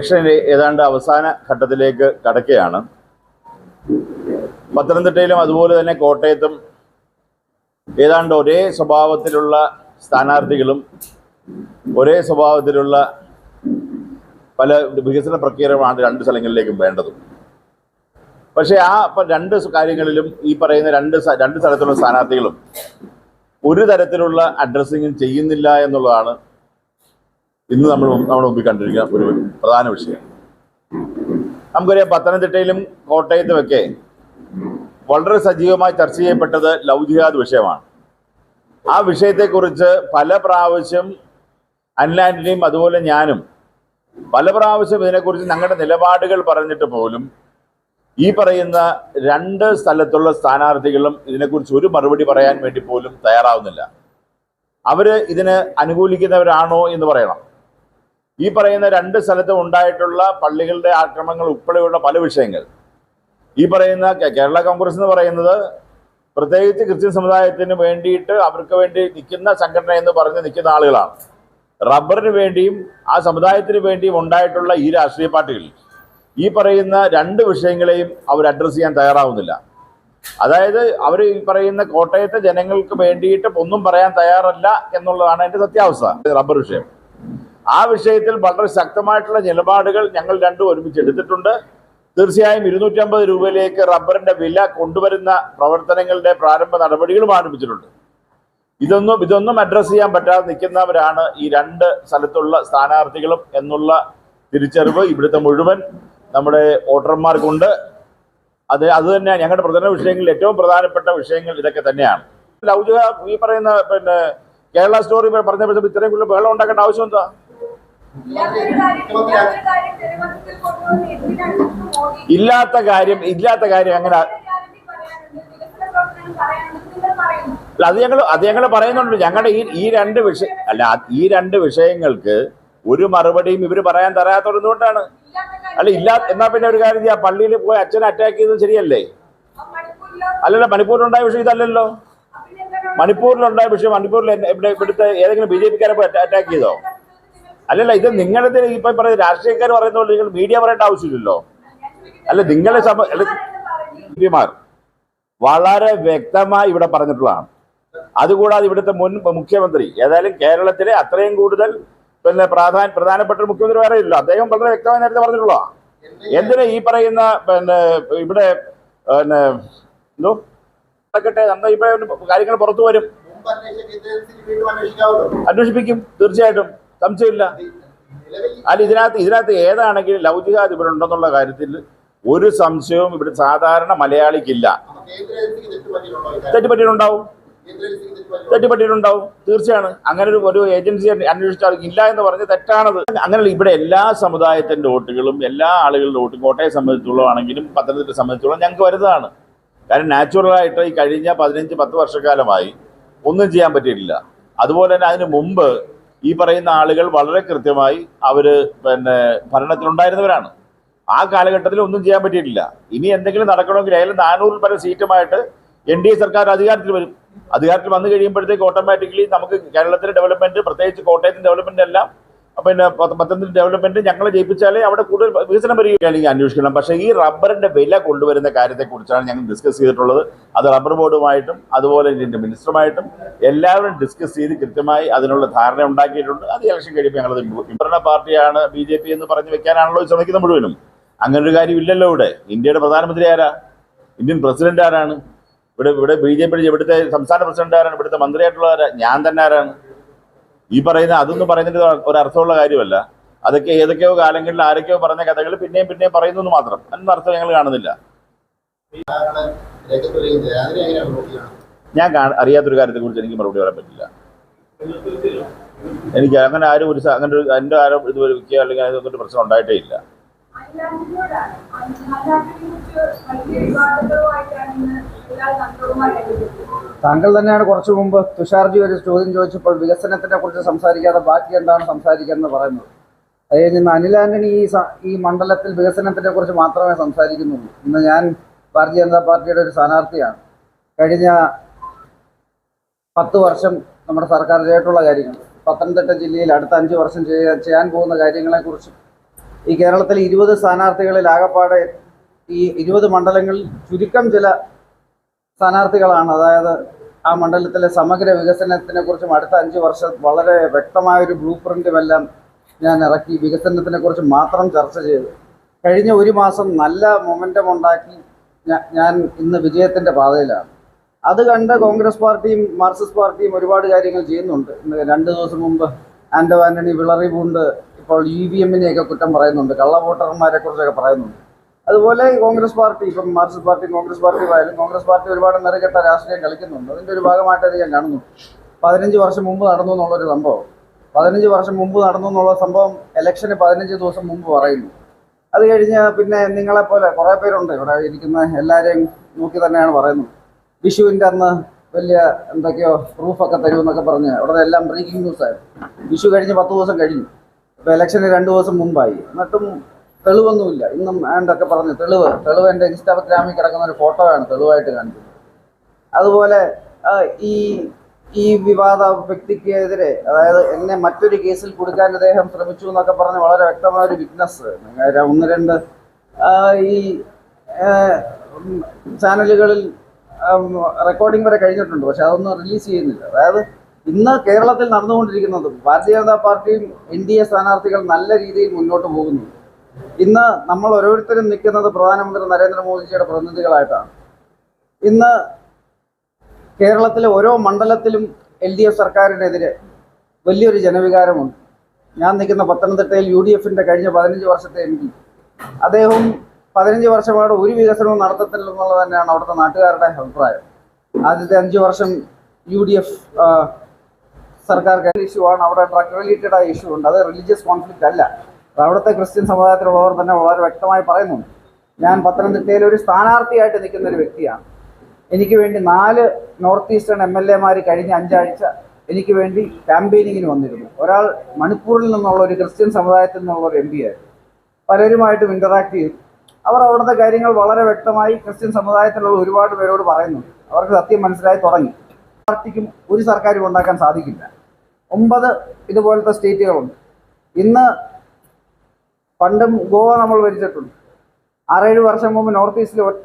Election ഏതാണ്ട് അവസാന ഘട്ടത്തിലേക്ക് കടക്കുകയാണ്. പത്തനംതിട്ടയിലും അതുപോലെ തന്നെ കോട്ടയത്തും ഏതാണ്ട് ഒരേ സ്വഭാവത്തിലുള്ള സ്ഥാനാർത്ഥികളും ഒരേ സ്വഭാവത്തിലുള്ള പല വികസന പ്രക്രിയകളുമാണ് രണ്ട് സ്ഥലങ്ങളിലേക്കും വേണ്ടതും. പക്ഷേ ആ രണ്ട് കാര്യങ്ങളിലും ഈ പറയുന്ന രണ്ട് രണ്ട് സ്ഥലത്തുള്ള സ്ഥാനാർത്ഥികളും ഒരു തരത്തിലുള്ള അഡ്രസ്സിങ്ങും ചെയ്യുന്നില്ല എന്നുള്ളതാണ് ഇന്ന് നമ്മൾ നമ്മുടെ മുമ്പിൽ കണ്ടിരിക്കുന്ന ഒരു പ്രധാന വിഷയം. നമുക്കറിയാം പത്തനംതിട്ടയിലും കോട്ടയത്തുമൊക്കെ വളരെ സജീവമായി ചർച്ച ചെയ്യപ്പെട്ടത് ലവ് ജിഹാദ് വിഷയമാണ്. ആ വിഷയത്തെക്കുറിച്ച് പല പ്രാവശ്യം അൻലാൻഡിനെയും അതുപോലെ ഞാനും പല പ്രാവശ്യം ഇതിനെക്കുറിച്ച് ഞങ്ങളുടെ നിലപാടുകൾ പറഞ്ഞിട്ട് പോലും ഈ പറയുന്ന രണ്ട് സ്ഥലത്തുള്ള സ്ഥാനാർത്ഥികളും ഇതിനെക്കുറിച്ച് ഒരു മറുപടി പറയാൻ വേണ്ടി പോലും തയ്യാറാവുന്നില്ല. അവർ ഇതിന് അനുകൂലിക്കുന്നവരാണോ എന്ന് പറയണം. ഈ പറയുന്ന രണ്ട് സ്ഥലത്തും ഉണ്ടായിട്ടുള്ള പള്ളികളുടെ ആക്രമണങ്ങൾ ഉൾപ്പെടെയുള്ള പല വിഷയങ്ങൾ. ഈ പറയുന്ന കേരള കോൺഗ്രസ് എന്ന് പറയുന്നത് പ്രത്യേകിച്ച് ക്രിസ്ത്യൻ സമുദായത്തിന് വേണ്ടിയിട്ട് അവർക്ക് വേണ്ടി നിൽക്കുന്ന സംഘടന എന്ന് പറഞ്ഞ് നിൽക്കുന്ന ആളുകളാണ്. റബ്ബറിന് വേണ്ടിയും ആ സമുദായത്തിന് വേണ്ടിയും ഉണ്ടായിട്ടുള്ള ഈ രാഷ്ട്രീയ പാർട്ടികൾ ഈ പറയുന്ന രണ്ട് വിഷയങ്ങളെയും അവർ അഡ്രസ്സ് ചെയ്യാൻ തയ്യാറാവുന്നില്ല. അതായത് അവർ ഈ പറയുന്ന കോട്ടയത്തെ ജനങ്ങൾക്ക് വേണ്ടിയിട്ട് ഒന്നും പറയാൻ തയ്യാറല്ല എന്നുള്ളതാണ് എന്റെ സത്യാവസ്ഥ. റബ്ബർ വിഷയം. ആ വിഷയത്തിൽ വളരെ ശക്തമായിട്ടുള്ള നിലപാടുകൾ ഞങ്ങൾ രണ്ടും ഒരുമിച്ച് എടുത്തിട്ടുണ്ട്. തീർച്ചയായും ഇരുന്നൂറ്റമ്പത് രൂപയിലേക്ക് റബ്ബറിന്റെ വില കൊണ്ടുവരുന്ന പ്രവർത്തനങ്ങളുടെ പ്രാരംഭ നടപടികളും ആരംഭിച്ചിട്ടുണ്ട്. ഇതൊന്നും ഇതൊന്നും അഡ്രസ്സ് ചെയ്യാൻ പറ്റാതെ നിൽക്കുന്നവരാണ് ഈ രണ്ട് സ്ഥലത്തുള്ള സ്ഥാനാർത്ഥികളും എന്നുള്ള തിരിച്ചറിവ് ഇവിടുത്തെ മുഴുവൻ നമ്മുടെ വോട്ടർമാർക്കുണ്ട്. അത് അത് തന്നെ ഞങ്ങളുടെ പ്രധാന വിഷയങ്ങളിൽ ഏറ്റവും പ്രധാനപ്പെട്ട വിഷയങ്ങൾ ഇതൊക്കെ തന്നെയാണ്. ലൗചിക ഈ പറയുന്ന പിന്നെ കേരള സ്റ്റോറി പറഞ്ഞപ്പോഴത്തേക്ക് ഇത്രയും കൂടുതൽ ബഹളം ഉണ്ടാക്കേണ്ട ആവശ്യം എന്താ? ഇല്ലാത്ത കാര്യം ഇല്ലാത്ത കാര്യം അങ്ങനെ അത് ഞങ്ങൾ അത് ഞങ്ങൾ പറയുന്നുണ്ട്. ഞങ്ങളുടെ ഈ ഈ രണ്ട് വിഷയ അല്ല ഈ രണ്ട് വിഷയങ്ങൾക്ക് ഒരു മറുപടിയും ഇവർ പറയാൻ തരാത്തത് എന്തുകൊണ്ടാണ് അല്ല ഇല്ലാ എന്നാ പിന്നെ ഒരു കാര്യം ചെയ്യാം. പള്ളിയിൽ പോയി അച്ഛനെ അറ്റാക്ക് ചെയ്തത് ശരിയല്ലേ? അല്ലല്ല മണിപ്പൂരിലോ? അല്ലല്ലോ മണിപ്പൂരിലുണ്ടായ വിഷയം ഇതല്ലല്ലോ. മണിപ്പൂരിലുണ്ടായ വിഷയം മണിപ്പൂരിൽ ഇവിടുത്തെ ഏതെങ്കിലും ബി ജെ പിക്കാരെ പോയി അറ്റാക്ക് ചെയ്തോ? അല്ലല്ല ഇത് നിങ്ങളുടെ ഇപ്പൊ പറയുന്നത് രാഷ്ട്രീയക്കാർ പറയുന്നത് നിങ്ങൾ മീഡിയ പറയേണ്ട ആവശ്യമില്ലല്ലോ. അല്ല നിങ്ങളെ അല്ല, വളരെ വ്യക്തമായി ഇവിടെ പറഞ്ഞിട്ടുള്ളതാണ്. അതുകൂടാതെ ഇവിടുത്തെ മുൻ മുഖ്യമന്ത്രി ഏതായാലും കേരളത്തിലെ അത്രയും കൂടുതൽ പിന്നെ പ്രാധാന പ്രധാനപ്പെട്ട മുഖ്യമന്ത്രി വേറെ ഇല്ല. അദ്ദേഹം വളരെ വ്യക്തമായി നേരത്തെ പറഞ്ഞിട്ടുള്ളതാണ്. എന്തിനാ ഈ പറയുന്ന പിന്നെ ഇവിടെ പിന്നെ എന്തോ? നടക്കട്ടെ നമ്മൾ ഇപ്പൊ കാര്യങ്ങൾ പുറത്തു വരും. അന്വേഷിപ്പിക്കും തീർച്ചയായിട്ടും. സംശയമില്ല. അല്ല ഇതിനകത്ത് ഇതിനകത്ത് ഏതാണെങ്കിലും ലൗചികാത് ഇവിടെ ഉണ്ടെന്നുള്ള കാര്യത്തിൽ ഒരു സംശയവും ഇവിടെ സാധാരണ മലയാളിക്കില്ല? തെറ്റുപറ്റിയിട്ടുണ്ടാവും? തെറ്റുപറ്റിയിട്ടുണ്ടാവും. തീർച്ചയാണ്. അങ്ങനെ ഒരു ഒരു ഏജൻസി അന്വേഷിച്ചാൽ ഇല്ല എന്ന് പറഞ്ഞ് തെറ്റാണത്. അങ്ങനെ ഇവിടെ എല്ലാ സമുദായത്തിന്റെ വോട്ടുകളും എല്ലാ ആളുകളുടെ വോട്ടും കോട്ടയെ സംബന്ധിച്ചുള്ളതാണെങ്കിലും പത്തനംതിട്ട സംബന്ധിച്ചുള്ള ഞങ്ങൾക്ക് വരുന്നതാണ് കാരണം നാച്ചുറലായിട്ട് ഈ കഴിഞ്ഞ പതിനഞ്ച് പത്ത് വർഷക്കാലമായി ഒന്നും ചെയ്യാൻ പറ്റിയിട്ടില്ല. അതുപോലെ തന്നെ അതിന് മുമ്പ് ഈ പറയുന്ന ആളുകൾ വളരെ കൃത്യമായി അവർ പിന്നെ ഭരണത്തിലുണ്ടായിരുന്നവരാണ്. ആ കാലഘട്ടത്തിൽ ഒന്നും ചെയ്യാൻ പറ്റിയിട്ടില്ല. ഇനി എന്തെങ്കിലും നടക്കണമെങ്കിൽ അതിൽ നാനൂറിൽ പല സീറ്റുമായിട്ട് എൻ ഡി എ സർക്കാർ അധികാരത്തിൽ വരും. അധികാരത്തിൽ വന്നു കഴിയുമ്പോഴത്തേക്ക് ഓട്ടോമാറ്റിക്കലി നമുക്ക് കേരളത്തിലെ ഡെവലപ്മെന്റ് പ്രത്യേകിച്ച് കോട്ടയത്തിന്റെ ഡെവലപ്മെന്റ് എല്ലാം പിന്നെ പത്ത- പത്തനംതിട്ട ഡെവലപ്മെന്റ് ഞങ്ങൾ ജയിപ്പിച്ചാലേ അവിടെ കൂടുതൽ വികസനം വരികയാണെങ്കിൽ അന്വേഷിക്കണം. പക്ഷേ ഈ റബ്ബറിന്റെ വില കൊണ്ടുവരുന്ന കാര്യത്തെക്കുറിച്ചാണ് ഞങ്ങൾ ഡിസ്കസ് ചെയ്തിട്ടുള്ളത്. അത് റബ്ബർ ബോർഡുമായിട്ടും അതുപോലെ ഇതിന്റെ മിനിസ്റ്ററുമായിട്ടും എല്ലാവരും ഡിസ്കസ് ചെയ്ത് കൃത്യമായി അതിനുള്ള ധാരണ ഉണ്ടാക്കിയിട്ടുണ്ട്. അത് ഇലക്ഷൻ കഴിയുമ്പോൾ ഞങ്ങളത് ഭരണ പാർട്ടിയാണ് ബി ജെ പി എന്ന് പറഞ്ഞു വെക്കാനാണല്ലോ ശ്രമിക്കുന്ന മുഴുവനും. അങ്ങനെ ഒരു കാര്യം ഇല്ലല്ലോ ഇവിടെ. ഇന്ത്യയുടെ പ്രധാനമന്ത്രി ആരാ? ഇന്ത്യൻ പ്രസിഡന്റ് ആരാണ്? ഇവിടെ ഇവിടെ ബി ജെ പി ഇവിടുത്തെ സംസ്ഥാന പ്രസിഡന്റ് ആരാണ്? ഇവിടുത്തെ മന്ത്രിയായിട്ടുള്ള ആരാ? ഞാൻ തന്നെ ആരാണ്? ഈ പറയുന്ന അതൊന്നും പറയുന്നതിന് ഒരു അർത്ഥമുള്ള കാര്യമല്ല. അതൊക്കെ ഏതൊക്കെയോ കാലങ്ങളിൽ ആരൊക്കെയോ പറഞ്ഞ കഥകൾ പിന്നെയും പിന്നെയും പറയുന്നു മാത്രം. അതിനൊന്നും അർത്ഥം ഞങ്ങൾ കാണുന്നില്ല. ഞാൻ അറിയാത്തൊരു കാര്യത്തെ കുറിച്ച് എനിക്ക് മറുപടി പറയാൻ പറ്റില്ല. എനിക്ക് അങ്ങനെ ആരും ഒരു അങ്ങനെ ഒരു എന്റെ ആരും ഇത് വിൽക്കുക അല്ലെങ്കിൽ അതൊന്നും പ്രശ്നം ഉണ്ടായിട്ടേ ഇല്ല. എല്ലാ താങ്കൾ തന്നെയാണ് കുറച്ചു മുമ്പ് തുഷാർജി ഒരു ചോദ്യം ചോദിച്ചപ്പോൾ വികസനത്തിനെ കുറിച്ച് സംസാരിക്കാതെ ബാക്കി എന്താണ് സംസാരിക്കുന്നത് പറയുന്നത്? അതായത് ഇന്ന് അനിൽ ആന്റണി ഈ ഈ മണ്ഡലത്തിൽ വികസനത്തിനെ കുറിച്ച് മാത്രമേ സംസാരിക്കുന്നുള്ളൂ. ഇന്ന് ഞാൻ ഭാരതീയ ജനതാ പാർട്ടിയുടെ ഒരു സ്ഥാനാർത്ഥിയാണ്. കഴിഞ്ഞ പത്ത് വർഷം നമ്മുടെ സർക്കാർ ചെയ്തിട്ടുള്ള കാര്യങ്ങൾ. പത്തനംതിട്ട ജില്ലയിൽ അടുത്ത അഞ്ച് വർഷം ചെയ്യാൻ പോകുന്ന കാര്യങ്ങളെക്കുറിച്ചും ഈ കേരളത്തിലെ ഇരുപത് സ്ഥാനാർത്ഥികളിൽ ആകപ്പാടെ ഈ ഇരുപത് മണ്ഡലങ്ങളിൽ ചുരുക്കം ചില സ്ഥാനാർത്ഥികളാണ്. അതായത് ആ മണ്ഡലത്തിലെ സമഗ്ര വികസനത്തിനെ കുറിച്ചും അടുത്ത അഞ്ച് വർഷം വളരെ വ്യക്തമായൊരു ബ്ലൂ എല്ലാം ഞാൻ ഇറക്കി വികസനത്തിനെ കുറിച്ച് മാത്രം ചർച്ച ചെയ്തു. കഴിഞ്ഞ ഒരു മാസം നല്ല മൊമെന്റം ഉണ്ടാക്കി ഞാൻ ഇന്ന് വിജയത്തിന്റെ പാതയിലാണ്. അത് കണ്ട് കോൺഗ്രസ് പാർട്ടിയും മാർക്സിസ്റ്റ് പാർട്ടിയും ഒരുപാട് കാര്യങ്ങൾ ചെയ്യുന്നുണ്ട്. രണ്ട് ദിവസം മുമ്പ് ആൻഡോ ആന്റണി വിളറി പൂണ്ട് ഇപ്പോൾ ഇ വി എമ്മിനെയൊക്കെ കുറ്റം പറയുന്നുണ്ട്. കള്ള വോട്ടർമാരെ കുറിച്ചൊക്കെ പറയുന്നുണ്ട്. അതുപോലെ കോൺഗ്രസ് പാർട്ടി ഇപ്പം മാർക്സിസ്റ്റ് പാർട്ടി കോൺഗ്രസ് പാർട്ടി ആയാലും കോൺഗ്രസ് പാർട്ടി ഒരുപാട് നിറകെട്ട രാഷ്ട്രീയം കളിക്കുന്നുണ്ട്. അതിന്റെ ഒരു ഭാഗമായിട്ട് ഞാൻ കാണുന്നു. പതിനഞ്ച് വർഷം മുമ്പ് നടന്നു എന്നുള്ളൊരു സംഭവം. പതിനഞ്ച് വർഷം മുമ്പ് നടന്നു എന്നുള്ള സംഭവം ഇലക്ഷന് പതിനഞ്ച് ദിവസം മുമ്പ് പറയുന്നു. അത് കഴിഞ്ഞ് പിന്നെ നിങ്ങളെപ്പോലെ കുറേ പേരുണ്ട് ഇവിടെ ഇരിക്കുന്ന എല്ലാവരെയും നോക്കി തന്നെയാണ് പറയുന്നത്. വിഷുവിന്റെ അന്ന് വലിയ എന്തൊക്കെയോ പ്രൂഫൊക്കെ തരുമെന്നൊക്കെ പറഞ്ഞ് അവിടെ എല്ലാം ബ്രേക്കിംഗ് ന്യൂസ് ആയിരുന്നു. വിഷു കഴിഞ്ഞ് പത്ത് ദിവസം കഴിഞ്ഞു. ഇപ്പോൾ ഇലക്ഷന് രണ്ട് ദിവസം മുമ്പായി. എന്നിട്ടും തെളിവൊന്നുമില്ല. ഇന്നും ആണ്ടൊക്കെ പറഞ്ഞു തെളിവ്. തെളിവ് എന്റെ ഇൻസ്റ്റാഗ്രാമിൽ കിടക്കുന്ന ഒരു ഫോട്ടോയാണ് തെളിവായിട്ട് കാണിക്കുന്നത്. അതുപോലെ ഈ ഈ വിവാദ വ്യക്തിക്കെതിരെ അതായത് എന്നെ മറ്റൊരു കേസിൽ കൊടുക്കാൻ അദ്ദേഹം ശ്രമിച്ചു എന്നൊക്കെ പറഞ്ഞ് വളരെ വ്യക്തമായ ഒരു വിറ്റ്നസ് ഒന്ന് രണ്ട് ഈ ചാനലുകളിൽ റെക്കോർഡിംഗ് വരെ കഴിഞ്ഞിട്ടുണ്ട്. പക്ഷെ അതൊന്നും റിലീസ് ചെയ്യുന്നില്ല. അതായത് ഇന്ന് കേരളത്തിൽ നടന്നുകൊണ്ടിരിക്കുന്നത് ഭാരതീയ ജനതാ പാർട്ടിയും എൻ ഡി എ സ്ഥാനാർത്ഥികൾ നല്ല രീതിയിൽ മുന്നോട്ട് പോകുന്നു. ഇന്ന് നമ്മൾ ഓരോരുത്തരും നിൽക്കുന്നത് പ്രധാനമന്ത്രി നരേന്ദ്രമോദിജിയുടെ പ്രതിനിധികളായിട്ടാണ്. ഇന്ന് കേരളത്തിലെ ഓരോ മണ്ഡലത്തിലും എൽ ഡി എഫ് സർക്കാരിനെതിരെ വലിയൊരു ജനവികാരമുണ്ട്. ഞാൻ നിൽക്കുന്ന പത്തനംതിട്ടയിൽ യു ഡി എഫിന്റെ കഴിഞ്ഞ പതിനഞ്ച് വർഷത്തെ എം പി. അദ്ദേഹം പതിനഞ്ച് വർഷമായിട്ട് ഒരു വികസനവും നടത്തത്തില്ലെന്നുള്ളത് തന്നെയാണ് അവിടുത്തെ നാട്ടുകാരുടെ അഭിപ്രായം. ആദ്യത്തെ അഞ്ച് വർഷം യു ഡി എഫ് സർക്കാർ ഇഷ്യൂ ആണ്. അവിടെ ഡ്രഗ് റിലേറ്റഡ് ആയ ഇഷ്യൂ ഉണ്ട്. അത് റിലീജിയസ് കോൺഫ്ലിക്റ്റ് അല്ല. അവിടുത്തെ ക്രിസ്ത്യൻ സമുദായത്തിലുള്ളവർ തന്നെ വളരെ വ്യക്തമായി പറയുന്നുണ്ട്. ഞാൻ പത്തനംതിട്ടയിൽ ഒരു സ്ഥാനാർത്ഥിയായിട്ട് നിൽക്കുന്ന ഒരു വ്യക്തിയാണ്. എനിക്ക് വേണ്ടി നാല് നോർത്ത് ഈസ്റ്റേൺ എം എൽ എമാർ കഴിഞ്ഞ അഞ്ചാഴ്ച എനിക്ക് വേണ്ടി ക്യാമ്പയിനിങ്ങിന് വന്നിരുന്നു. ഒരാൾ മണിപ്പൂരിൽ നിന്നുള്ള ഒരു ക്രിസ്ത്യൻ സമുദായത്തിൽ നിന്നുള്ള ഒരു എം പി ആയിരുന്നു. പലരുമായിട്ടും ഇന്ററാക്ട് ചെയ്തു. അവർ അവിടുത്തെ കാര്യങ്ങൾ വളരെ വ്യക്തമായി ക്രിസ്ത്യൻ സമുദായത്തിലുള്ള ഒരുപാട് പേരോട് പറയുന്നുണ്ട്. അവർക്ക് സത്യം മനസ്സിലായി തുടങ്ങി. പാർട്ടിക്കും ഒരു സർക്കാരും ഉണ്ടാക്കാൻ സാധിക്കില്ല. ഒമ്പത് ഇതുപോലത്തെ സ്റ്റേറ്റുകളുണ്ട്. ഇന്ന് പണ്ടും ഗോവ നമ്മൾ ഭരിച്ചിട്ടുണ്ട്. ആറേഴ് വർഷം മുമ്പ് നോർത്ത് ഈസ്റ്റിൽ ഒറ്റ